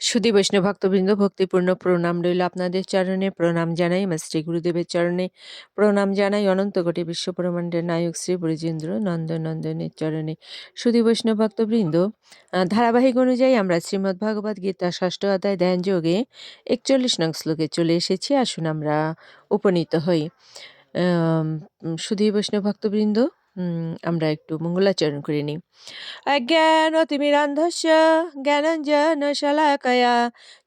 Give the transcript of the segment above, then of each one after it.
সুধী বৈষ্ণব ভক্তবৃন্দ, ভক্তিপূর্ণ প্রণাম রইল আপনাদের চরণে। প্রণাম জানাই আমার শ্রী গুরুদেবের চরণে। প্রণাম জানাই অনন্ত কোটি বিশ্বব্রহ্মাণ্ডের নায়ক শ্রী ব্রজেন্দ্র নন্দনন্দনের চরণে। সুধী বৈষ্ণব ভক্তবৃন্দ ধারাবাহিক অনুযায়ী আমরা শ্রীমদ্ ভগবদ গীতা ষষ্ঠ অধ্যায় ধ্যান যোগে একচল্লিশ নং শ্লোকে চলে এসেছি। আসুন আমরা উপনীত হই। সুধী বৈষ্ণব ভক্তবৃন্দ আমরা একটু মঙ্গলাচরণ করে নিই। অজ্ঞানতিমিরান্ধস্য জ্ঞানঞ্জন শলাকয়া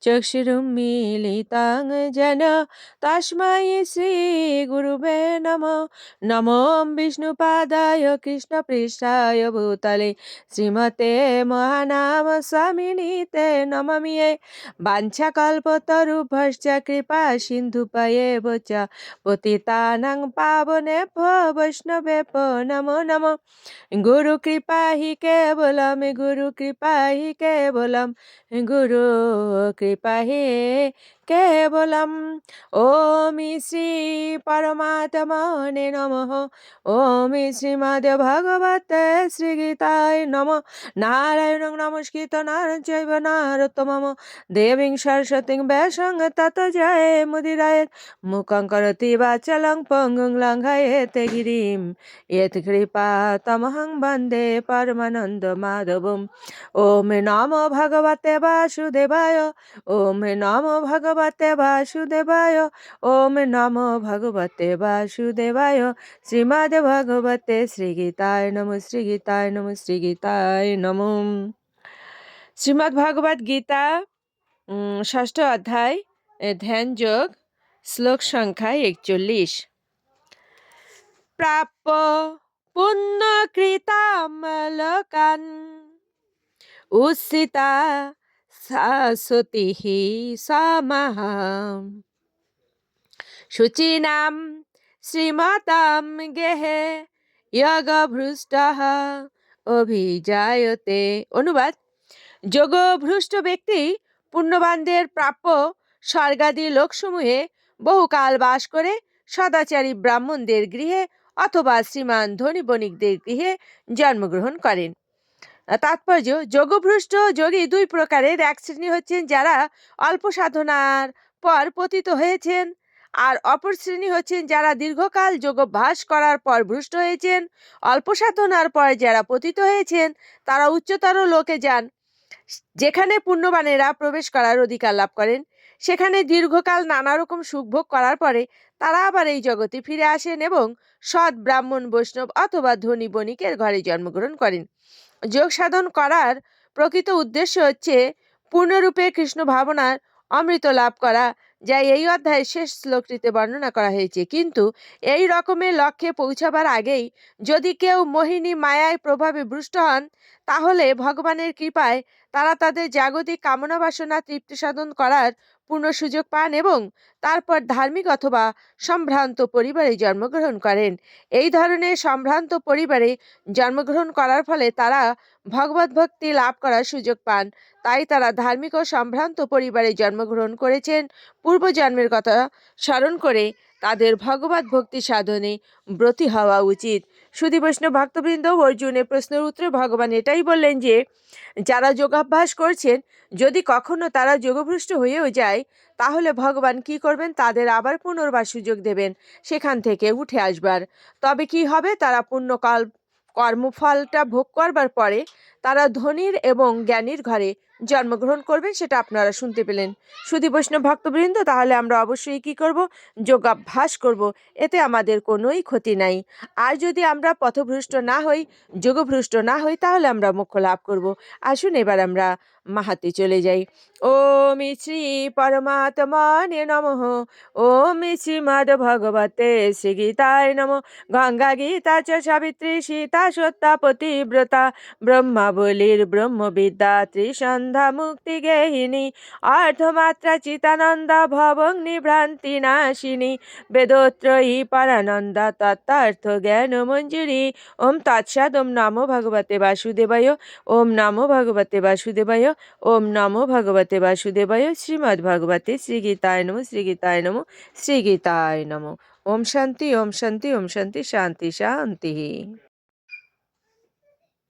চক্ষুরুন্মিলিতাং যেন তস্मै শ্রীগুরুবে নম, নমো বিষ্ণুপাদায় কৃষ্ণপৃষ্ঠায় ভূতলে, শ্রীমতে মহানাম স্বামিনীতে নমামিয়ে বাঞ্ছাকল্পতরুভশ্চ কৃপা সিন্ধু সিন্ধুপয়েব চ পতিতানাং পাবনেভ্য বৈষ্ণবেভ্য নমো নমো গুরু কৃপা হি কেবলম গুরু কৃপা হি কেবলম গুরু কৃপা হে केवलं ॐ श्री परमात्मने नमः ॐ श्रीमद्भगवते श्रीगीताय नमः नारायणं नमस्कृत नारायण चैव नारतमम देवीं सरस्वतीं व्यासं तत जय मुदिराय मुखं करति वाचलं पङ्गुं लङ्घयेते गिरिं यत् कृपा तमहं वन्दे परमानन्द माधवम् ॐ नमो भगवते वासुदेवाय ॐ नमो भगवते ভগবতে বাসুদেবায়। ওম নম ভগবতে বাসুদেবায়। শ্রীমদ ভগবতে শ্রীগীতায় নম শ্রীগীতায় নম শ্রীগীতায় নম। শ্রীমদ ভগবত গীতা ষষ্ঠ অধ্যায় ধ্যান যোগ, শ্লোক সংখ্যা একচল্লিশ। প্রাপ্য পুণ্যকৃতামলকান উসিতা শাশ্বতীः সমাহাম শুচিনাম শ্রীমাতাম গেহে যগভ্রষ্ট অভিজায়তে অনুবাদ, যোগভ্রষ্ট ব্যক্তি পুণ্যবানদের প্রাপ্য স্বর্গাদি লোকসমূহে বহুকাল বাস করে সদাচারী ব্রাহ্মণদের গৃহে অথবা শ্রীমান ধনী বণিকদের গৃহে জন্মগ্রহণ করেন। তাৎপর্য, যোগভ্রষ্ট যোগী দুই প্রকারের। এক শ্রেণি হচ্ছেন যারা অল্প সাধনার পর পতিত হয়েছেন আর অপর শ্রেণি হচ্ছেন যারা দীর্ঘকাল যোগভ্যাস করার পর ভ্রষ্ট হয়েছেন। অল্প সাধনার পর যারা পতিত হয়েছেন, তারা উচ্চতর লোকে যান। যেখানে পুণ্যবানেরা প্রবেশ করার অধিকার লাভ করেন, সেখানে দীর্ঘকাল নানা রকম সুখভোগ করার পরে তারা আবার এই জগতে ফিরে আসেন এবং সৎ ব্রাহ্মণ, বৈষ্ণব অথবা ধনী বণিকের ঘরে জন্মগ্রহণ করেন। যোগ সাধন করার প্রকৃত উদ্দেশ্য হচ্ছে পূর্ণরূপে কৃষ্ণ ভাবনার অমৃত লাভ করা যা এই অধ্যায়ের শেষ শ্লোকটিতে বর্ণনা করা হয়েছে, কিন্তু এই রকমের লক্ষ্যে পৌঁছাবার আগেই যদি কেউ মোহিনী মায়ায় প্রভাবে ভ্রষ্ট হন, তাহলে ভগবানের কৃপায় তারা তাদের জাগতিক কামনা বাসনা তৃপ্তি সাধন করার পূর্ণ সুযোগ পান এবং তারপর ধার্মিক অথবা সম্ভ্রান্ত পরিবারে জন্মগ্রহণ করেন। এই ধরনের সম্ভ্রান্ত পরিবারে জন্মগ্রহণ করার ফলে তারা ভগবত ভক্তি লাভ করার সুযোগ পান। তাই তারা ধার্মিক ও সম্ভ্রান্ত পরিবারে জন্মগ্রহণ করেছেন। পূর্বজন্মের কথা স্মরণ করে তাদের ভগবত ভক্তি সাধনে ব্রতী হওয়া উচিত। বৈষ্ণব ভক্তবৃন্দ অর্জুনের প্রশ্নের উত্তরে ভগবান এটাই বললেন যে, যারা যোগাভ্যাস করছেন, যদি কখনো তারা যোগভ্রষ্ট হয়েও যায়, তাহলে ভগবান কি করবেন? তাদের আবার পুনর্বার সুযোগ দেবেন, সেখান থেকে উঠে আসবার। তবে কি হবে? তারা পুণ্যকাল কর্মফলটা ভোগ করবার পরে তারা ধনির এবং জ্ঞানীর ঘরে জন্মগ্রহণ করবেন, সেটা আপনারা শুনতে পেলেন। সুধী বৈষ্ণব ভক্তবৃন্দ, তাহলে আমরা অবশ্যই কি করব? যোগাভ্যাস করব। এতে আমাদের কোনোই ক্ষতি নাই। আর যদি আমরা পথভ্রষ্ট না হই, যোগভ্রষ্ট না হই, তাহলে আমরা মোক্ষ লাভ করব। আসুন এবার আমরা মাহাতে চলে যাই। ওম শ্রী পরমাত্মনে নম। ওম শ্রীমদ ভগবতে শ্রী গীতায় নম। গঙ্গা গীতা চ সাবিত্রী সীতা সত্তা পতিব্রতা ব্রহ্মাবলীর ব্রহ্মবিদ্যা ত্রিসন্ধ্যা মুক্তি গেহিনী অর্ধমাত্রা চিতানন্দা ভবং নিভ্রান্তি নাশিনী, বেদোত্রয়ী পরানন্দা তত্ত্বার্থ জ্ঞান মঞ্জুরি। ওম তৎসাদ, ওম নমো ভগবতে বাসুদেবায়, ওম নমো ভগবতে বাসুদেবায়, ওম নমো ভগবতে বাসুদেবায় শ্রীমদ্ ভগবতে শ্রীগীতায় নমো শ্রীগীতায় নমো শ্রীগীতায় নমো। ওম শান্তি ওম শান্তি ওম শান্তি শান্তি শান্তি।